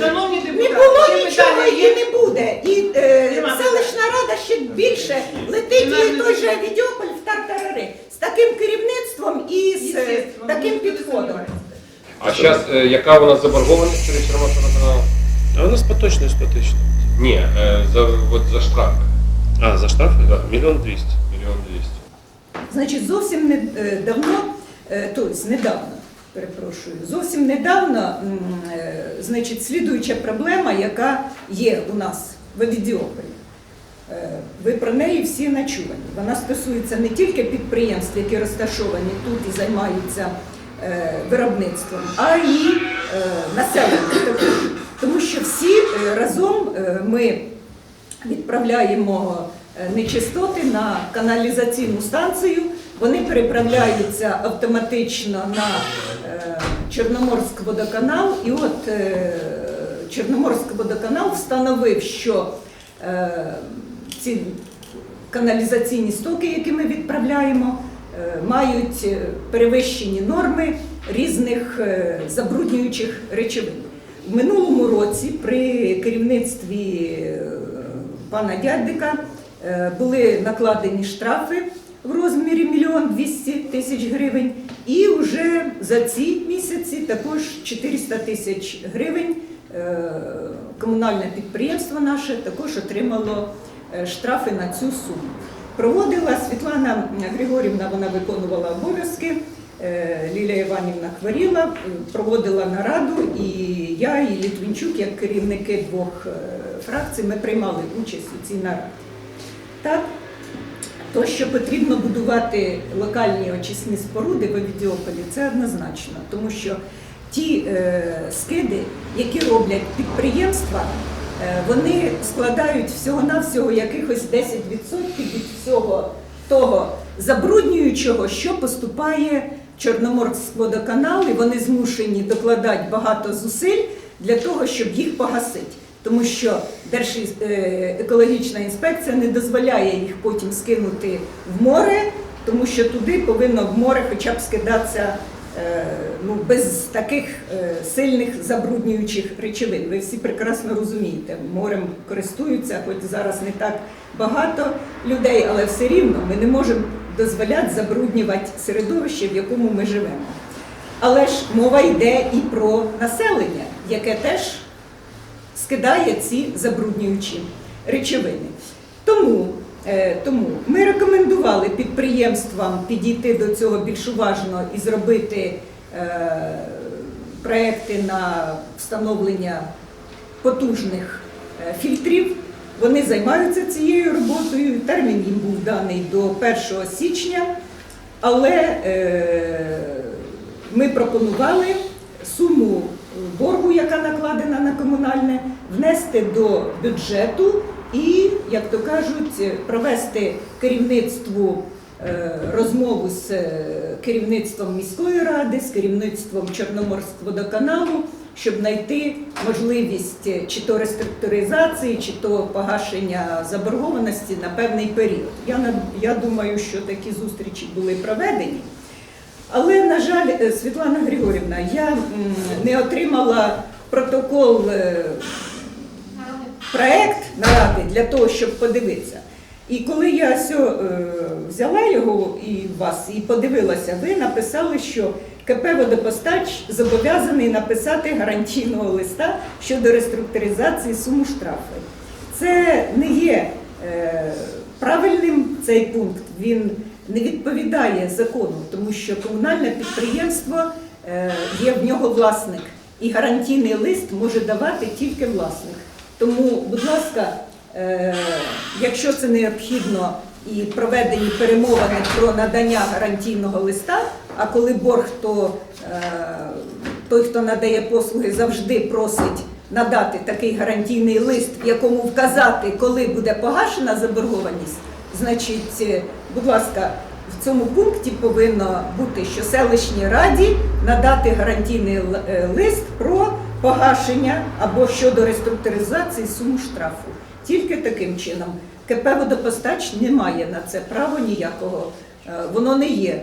Шановні Не депутати, було ще нічого питання і не буде. І е, Нема селищна рада ще більше летить Нема і той же питань. Відьополь в тартарари з таким керівництвом і з е, Естественно, таким ніхто не підходом. сумнівається. А зараз яка у нас заборгованість перед Червоноградом? А у нас поточний 100 тисяч. Ні, е, за, от за штрафи. А, за штрафи? Да. Мільйон двісті. Мільйон двісті. Значить, зовсім не е, давно, е, тобто недавно, перепрошую, зовсім недавно, е, значить, слідуюча проблема, яка є у нас в Авідіополі. Е, Ви про неї всі начувані. Вона стосується не тільки підприємств, які розташовані тут і займаються е, виробництвом, а й населення. Тому що всі разом ми відправляємо нечистоти на каналізаційну станцію. Вони переправляються автоматично на Чорноморськ водоканал. І от е, Чорноморськ водоканал встановив, що е, ці каналізаційні стоки, які ми відправляємо, е, мають е, перевищені норми різних е, забруднюючих речовин. В минулому році при керівництві е, пана Дядька е, були накладені штрафи в розмірі мільйон 200 тисяч гривень, і вже за ці місяці також 400 тисяч гривень е, комунальне підприємство наше також отримало е, штрафи на цю суму. Проводила Світлана Григорівна, вона виконувала обов'язки. е, Лілія Іванівна хворіла, проводила нараду, і я, і Літвінчук, як керівники двох фракцій, ми приймали участь у цій нараді. Так, то, що потрібно будувати локальні очисні споруди в Авідіополі, це однозначно, тому що ті е, скиди, які роблять підприємства, е, вони складають всього-навсього якихось 10% від всього того забруднюючого, що поступає в Чорноморськводоканал, і вони змушені докладати багато зусиль для того, щоб їх погасити. Тому що Держекологічна інспекція не дозволяє їх потім скинути в море, тому що туди повинно в море хоча б скидатися е, ну, без таких е, сильних забруднюючих речовин. Ви всі прекрасно розумієте, морем користуються, хоч зараз не так багато людей, але все рівно ми не можемо дозволяти забруднювати середовище, в якому ми живемо. Але ж мова йде і про населення, яке теж скидає ці забруднюючі речовини. Тому, е, тому ми рекомендували підприємствам підійти до цього більш уважно і зробити е, проекти на встановлення потужних е, фільтрів. Вони займаються цією роботою. Термін їм був даний до 1 січня, але ми пропонували суму боргу, яка накладена на комунальне, внести до бюджету і, як то кажуть, провести керівництву е, розмову з е, керівництвом міської ради, з керівництвом Чорноморськводоканалу, щоб знайти можливість е, чи то реструктуризації, чи то погашення заборгованості на певний період. Я, я думаю, що такі зустрічі були проведені. Але, на жаль, е, Світлана Григорівна, я не отримала протокол, е, проект наради для того, щоб подивитися. І коли я сьо, е, взяла його і вас і подивилася, ви написали, що КП «Водопостач» зобов'язаний написати гарантійного листа щодо реструктуризації суму штрафу. Це не є правильним цей пункт. Він не відповідає закону, тому що комунальне підприємство е, є в нього власник, і гарантійний лист може давати тільки власник. Тому, будь ласка, е, якщо це необхідно і проведені перемовини про надання гарантійного листа, а коли борг, то е, той, хто надає послуги, завжди просить надати такий гарантійний лист, в якому вказати, коли буде погашена заборгованість, значить, будь ласка, в цьому пункті повинно бути, що селищній раді надати гарантійний е, лист про погашення або щодо реструктуризації суму штрафу. Тільки таким чином. КП «Водопостач» не має на це права ніякого. Е, Воно не є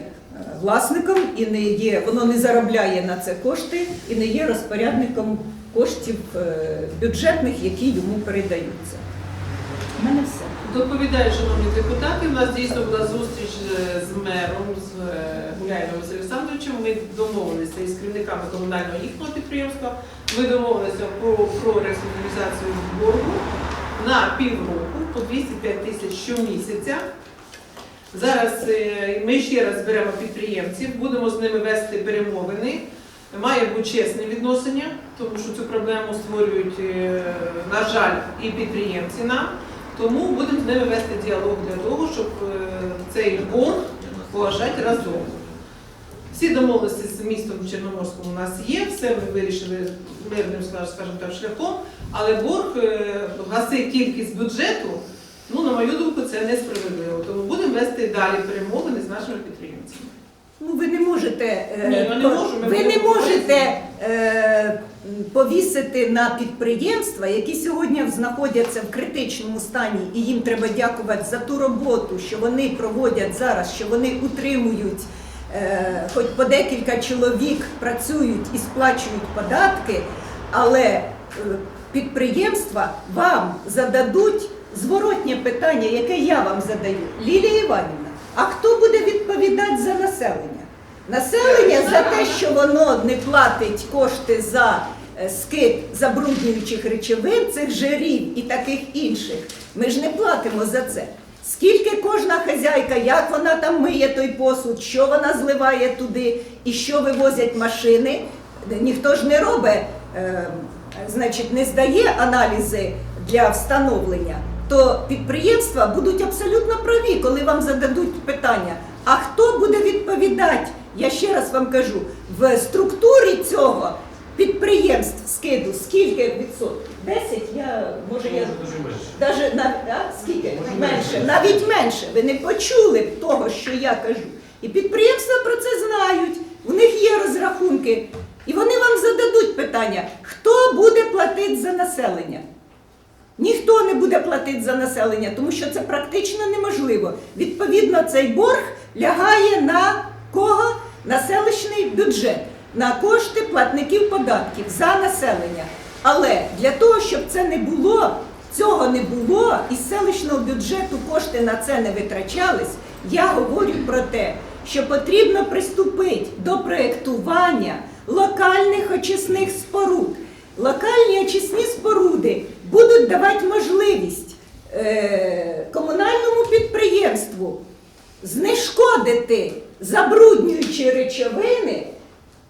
власником і не є, воно не заробляє на це кошти і не є розпорядником коштів е, бюджетних, які йому передаються. У мене все. Доповідаю, шановні депутати, у нас дійсно була зустріч е, з мером, з е, Гуляєвим Олександровичем. Ми домовилися із керівниками комунального їхнього підприємства. Ми домовилися про, про реструктуризацію боргу на півроку по 205 тисяч щомісяця. Зараз е, ми ще раз беремо підприємців, будемо з ними вести перемовини. Має бути чесне відношення, тому що цю проблему створюють, на жаль, і підприємці нам. Тому будемо з ними вести діалог для того, щоб е, цей борг поважати разом. Всі домовленості з містом Чорноморським у нас є, все ми вирішили мирним, скажімо так, шляхом, але борг е, гасить тільки з бюджету. Ну, на мою думку, це несправедливо. Тому будемо вести далі перемовини з нашими підприємцями. Ну, ви не можете, е, Ні, ми не ми ви не можете повісити на підприємства, які сьогодні знаходяться в критичному стані, і їм треба дякувати за ту роботу, що вони проводять зараз, що вони утримують. е, Хоч по декілька чоловік працюють і сплачують податки, але е, підприємства вам зададуть зворотнє питання, яке я вам задаю. Лілія Іванівна, а хто буде відповідати за населення? Населення за те, що воно не платить кошти за е, скид забруднюючих речовин, цих жирів і таких інших. Ми ж не платимо за це. Скільки кожна хазяйка, як вона там миє той посуд, що вона зливає туди і що вивозять машини, ніхто ж не робить, е, значить, не здає аналізи для встановлення, то підприємства будуть абсолютно праві, коли вам зададуть питання. А хто буде відповідати? Я ще раз вам кажу, в структурі цього підприємств скиду скільки відсотків? 10? Я може я Даже на а, скільки менше, навіть менше. Ви не почули того, що я кажу. І підприємства про це знають. У них є розрахунки, і вони вам зададуть питання, хто буде платити за населення. Ніхто не буде платити за населення, тому що це практично неможливо. Відповідно, цей борг лягає на кого? На селищний бюджет, на кошти платників податків за населення. Але для того, щоб це не було, цього не було, із селищного бюджету кошти на це не витрачались, я говорю про те, що потрібно приступити до проєктування локальних очисних споруд. Локальні очисні споруди будуть давати можливість е, комунальному підприємству знешкодити забруднюючі речовини,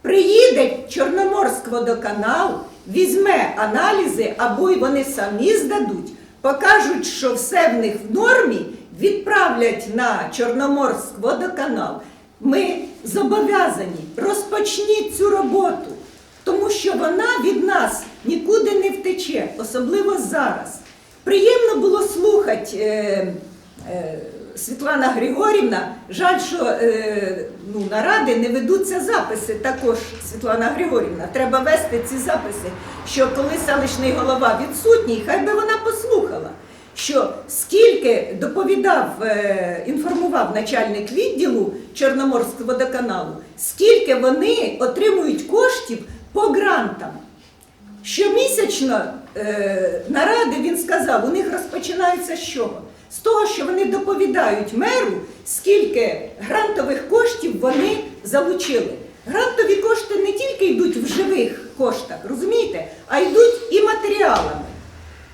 приїде Чорноморськводоканал, візьме аналізи, або й вони самі здадуть, покажуть, що все в них в нормі, відправлять на Чорноморськводоканал. Ми зобов'язані розпочніть цю роботу, тому що вона від нас нікуди не втече, особливо зараз. Приємно було слухати. Е, е, Світлана Григорівна, жаль, що е, ну, наради не ведуться записи також, Світлана Григорівна. Треба вести ці записи, що коли селищний голова відсутній, хай би вона послухала, що скільки доповідав, е, інформував начальник відділу Чорноморського водоканалу, скільки вони отримують коштів по грантам. Щомісячно е, наради він сказав, у них розпочинаються з чого? З того, що вони доповідають меру, скільки грантових коштів вони залучили. Грантові кошти не тільки йдуть в живих коштах, розумієте, а йдуть і матеріалами.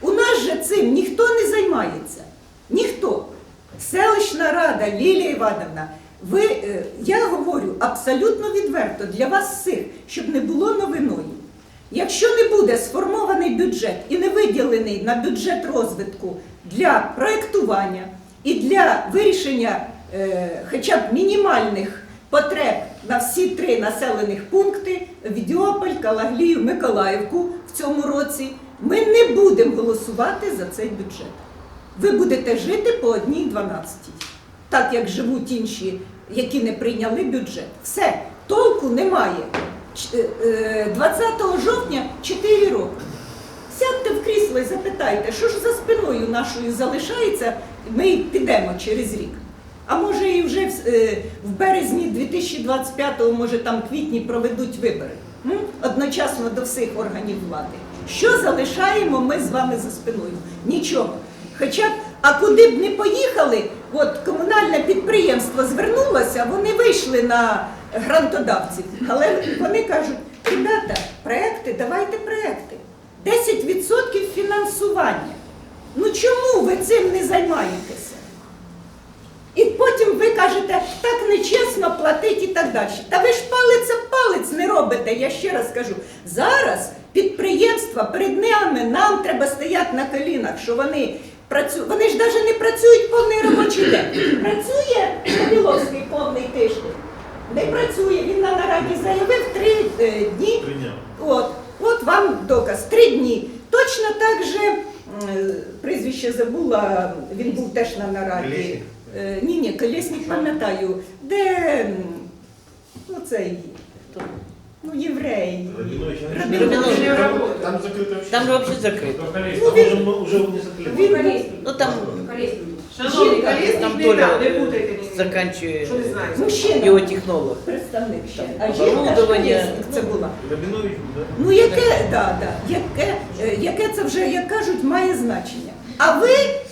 У нас же цим ніхто не займається. Ніхто. Селищна рада, Лілія Івановна, ви, е, я говорю абсолютно відверто для вас всіх, щоб не було новиною. Якщо не буде сформований бюджет і не виділений на бюджет розвитку для проєктування і для вирішення е, хоча б мінімальних потреб на всі три населених пункти Відіополь, Калаглію, Миколаївку в цьому році, ми не будемо голосувати за цей бюджет. Ви будете жити по одній 12, так як живуть інші, які не прийняли бюджет. Все, толку немає. Ч- е, е, 20 жовтня 4 роки. Сядьте в крісло і запитайте, що ж за спиною нашою залишається, ми підемо через рік. А може і вже в, е, березні 2025-го, може там квітні проведуть вибори. Одночасно до всіх органів влади. Що залишаємо ми з вами за спиною? Нічого. Хоча б, а куди б не поїхали, от комунальне підприємство звернулося, вони вийшли на грантодавців, але вони кажуть, ребята, проекти, давайте проекти. 10% фінансування. Ну чому ви цим не займаєтеся? І потім ви кажете, так нечесно платить і так далі. Та ви ж палець палець не робите, я ще раз кажу. Зараз підприємства перед нами, нам треба стояти на колінах, що вони працюють. Вони ж навіть не працюють повний робочий день. Працює Біловський повний тиждень Не працює. Він на нараді заявив три е, дні. От, от вам доказ. Три дні. Точно так же м, прізвище забула, він був теж на нараді. Колєснік? Е, Ні, ні, колесник пам'ятаю, де м, ну цей, ну єврей. Рабинович, а Рабинович. Не работает. Там закрыто вообще. Там же вообще закрыто. Ну, Там він, уже, уже не закрыто. він, Ну там Шановні Жінка, колісник, там не Толя так, не путайте ні. заканчивает Що знаєте? мужчина, биотехнолог. представник ще. А жінка оборудовання. це була. Рабинович, да? Ну яке, да, да, яке, е, яке це вже, як кажуть, має значення. А ви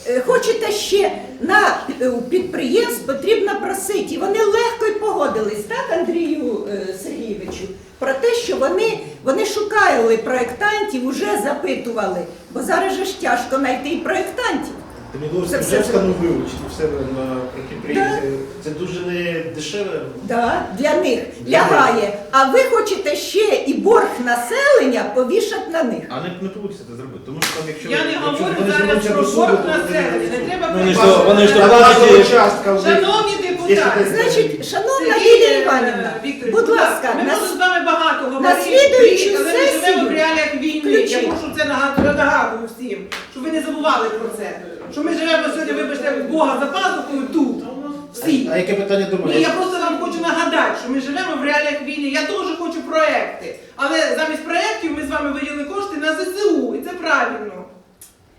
е, хочете ще на е, у підприємств потрібно просити. І вони легко й погодились, так, Андрію е, Сергійовичу, про те, що вони, вони шукали проєктантів, уже запитували, бо зараз же ж тяжко знайти і проєктантів. Це вже все встану вивчити в себе на підприємстві. Це дуже не дешеве. Да, для них лягає. А ви хочете ще і борг населення повішати на них. А не, не вийде це зробити. Тому що там, якщо... Я не якщо говорю вони зараз звернуться про до суду, борг то населення, вони не треба Вони ж то- вони ж то частка в них. Шановні депутати, Якщо Значить, шановна Сергій, Лілія е, Іванівна, Вікторович, будь ласка, ми на можемо з вами багато говорити, слідуючу але ми сесію живемо в реаліях війни. Я включіть. прошу це нагадую, нагадую всім, щоб ви не забували про це. Що ми живемо сьогодні, вибачте, в Бога за пазухою тут. Всі. А яке питання до Ні, я просто вам хочу нагадати, що ми живемо в реаліях війни. Я теж хочу проекти. Але замість проєктів ми з вами виділили кошти на ЗСУ, і це правильно.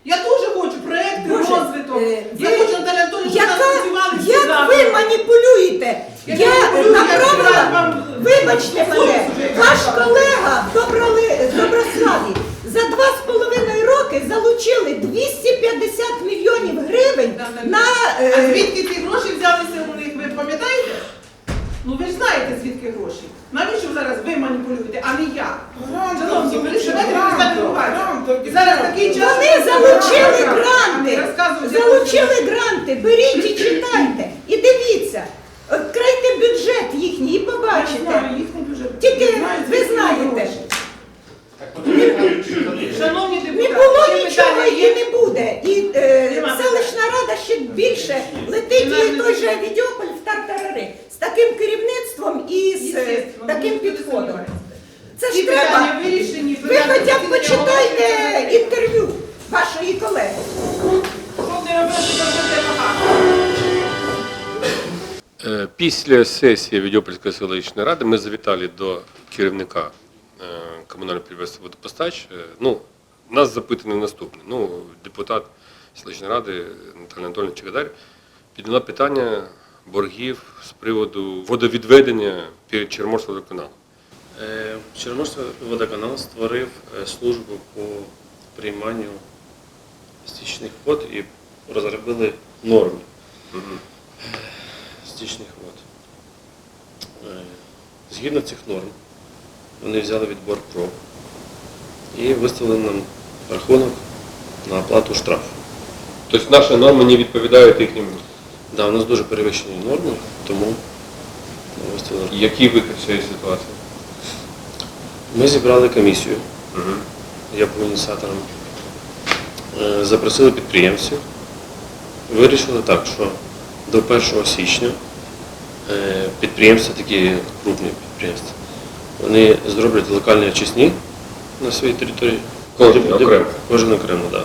Я теж хочу проекти, Боже, розвиток. е, Я ви- хочу Наталя Антонівна, щоб нас працювали всі як завтра. ви маніпулюєте? Я Я, маніпулюю, я направила, вам- вибачте мене, Слухайте, ваш колега Доброли- Доброславі за два з половиною роки залучили 250 на... Е, звідки ці гроші взялися у них, ви пам'ятаєте? Ну ви ж знаєте, звідки гроші. Навіщо зараз ви маніпулюєте, а не я? Шановні, ви ругатися. І зараз такий час. Вони залучили гранти, залучили гранти, беріть і читайте, і дивіться. Відкрийте бюджет їхній і побачите. Тільки ви знаєте. гроші. Шановні Не депутати, було ще нічого питання і є? не буде. І е, Нема селищна рада ще більше летить і той же. Відьополь в тартарари з таким керівництвом і з таким підходом. Це ж треба. Ви хоча б почитайте інтерв'ю вашої колеги. Е, Після сесії Відьопольської селищної ради ми завітали до керівника е, комунального підприємства водопостач. Е, Ну, нас запитаний наступне. Ну, депутат селищної ради Наталя Анатольовна Чекадар підняла питання боргів з приводу водовідведення перед Чорноморськводоканалом. Е, Чорноморський водоканал створив е, службу по прийманню стічних вод і розробили норми стічних вод. Е, Згідно цих норм, вони взяли відбор проб і виставили нам рахунок на оплату штрафу. Тобто наші норми не відповідають їхнім. Да, у нас дуже перевищені норми, тому. Який вихід з цієї ситуації? Ми зібрали комісію. Мгм. я був ініціатором, Е, запросили підприємців, вирішили так, що до 1 січня е, підприємства, такі крупні підприємства, вони зроблять локальні очисні на своїй території. Кожен окремо. Кожен окремо, так. Да.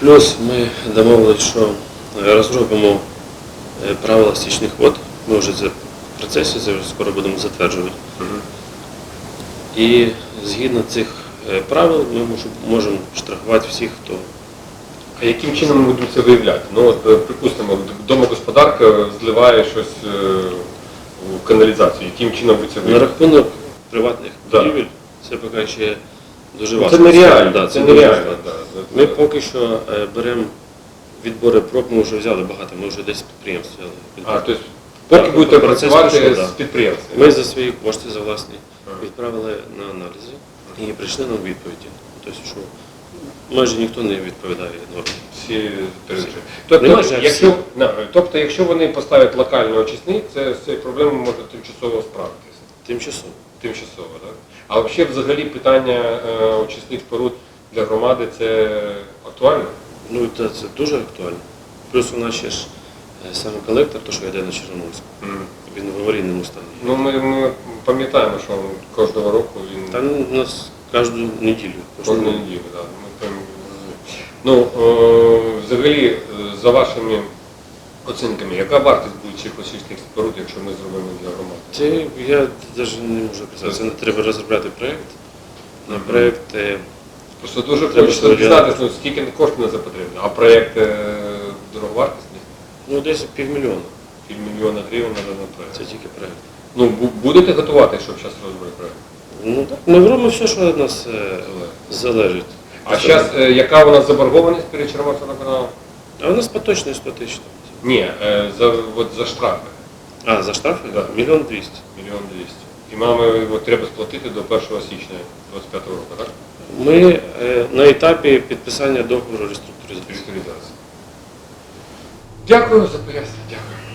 Плюс ми домовилися, що е, розробимо е, правила стічних вод. Ми вже це в процесі, скоро будемо затверджувати. І згідно цих е, правил ми можемо штрафувати всіх, хто А яким чином ми будемо це виявляти? Ну, от, припустимо, домогосподарка зливає щось у каналізацію. Яким чином ви це На рахунок приватних Да. будівель це поки ще дуже Ну, важко. Це нереально. Да, це дуже нереально. Ми поки що е, беремо відбори проб, ми вже взяли багато, ми вже 10 підприємств взяли. А, тобто, поки Так, будете процес працювати пішов, з да. підприємствами. Ми за свої кошти, за власні, Ага. відправили на аналізи і прийшли нам відповіді. Тобто, що майже ніхто не відповідає нормі. Всі. Тобто, ж якщо, на, тобто, якщо вони поставлять локальний очисник, це з цією проблемою можна тимчасово справитися. Тимчасово. Тимчасово, так? А взагалі, взагалі питання е, очисних споруд для громади це актуально? Ну, це, це дуже актуально. Плюс у нас ще ж е, саме колектор, то, що йде на Чорноморську, він в аварійному стані. Ну, ми, ми пам'ятаємо, що кожного року він Там у нас кожну неділю. кожну неділю. Да. Ми прям, ну, е, взагалі, е, за вашими оцінками, яка вартість буде цих очисних споруд, якщо ми зробимо для громади? Це я навіть не можу казати. Це треба розробляти проєкт. На проєкт Просто дуже Треба хочеться перевіряти. дізнатися, ну, скільки коштів на це потрібно. А проєкт е, дороговартісний? ну, десь півмільйона. Півмільйона гривень треба на проєкт. Це тільки проєкт. Ну, бу- будете готувати, щоб зараз розробити проєкт? Ну так, ми робимо все, що від нас е, залежить. А зараз яка у нас заборгованість перед Червоноканалом? А у нас поточний 100 тисяч. Ні, е, за, от за штрафи. А, за штрафи? Да. Мільйон двісті. Мільйон двісті. І мами от, треба сплатити до 1 січня 25 року, так? Ми е, на етапі підписання договору реструктуризації. Дякую за пояснення. Дякую.